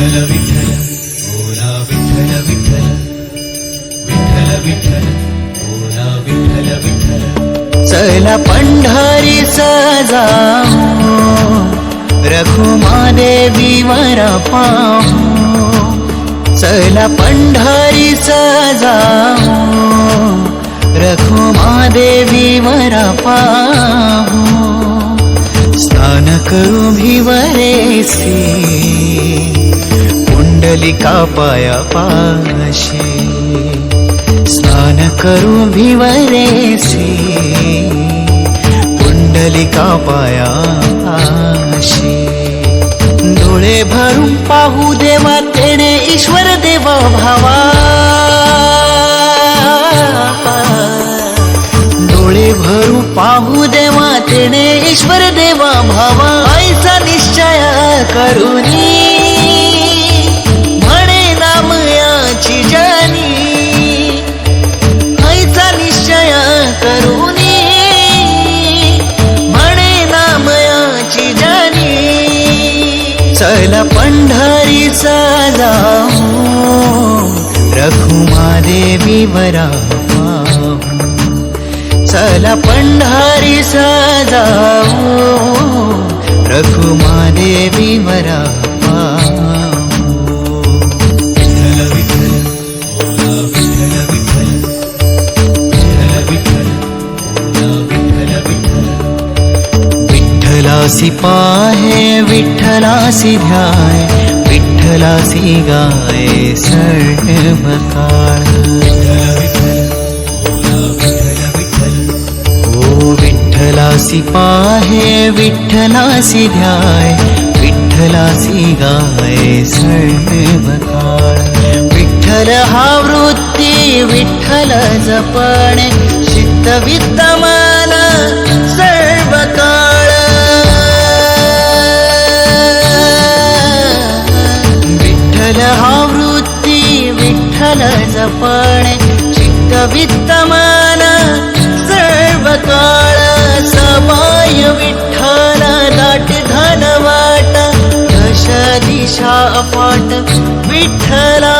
विठ्ठल विठ्ठल ओला विठ्ठल विठ्ठल विठ्ठल विठ्ठल ओला विठ्ठल विठ्ठल. चला पंढरी जाऊ रघुमादेवी वर पाहू. चला पंढरी जाऊ रघुमादेवी वर पाहू. मल्लिका पाया पाशी स्नान करू भिवरेसी पुंडलिका पाया पाशी डोळे भरून पाहू देवा तेने ईश्वर देवा भावा. डोळे भरू पाहू देवा तेने ईश्वर देवा भावा. आईचा निश्चय करुनी चला पंढरीचा जाऊ रघुमादेवी वरा पाहू चला पंढरी जाऊ रघुमादेवी वरा विठ्ठलासी पाहे विठ्ठलासी ध्याय विठ्ठलासी गाय सर्व काळ विठ्ठल ओ विठ्ठलासी पाहे विठ्ठलासी ध्याय विठ्ठलासी गाय सर्व काळ विठ्ठल हा वृत्ती विठ्ठल जपणे मन जपणे चित्त विद्यमान सर्व काळ समाय विठ्ठल दाट धन वाट दश दिशा अपाट विठ्ठला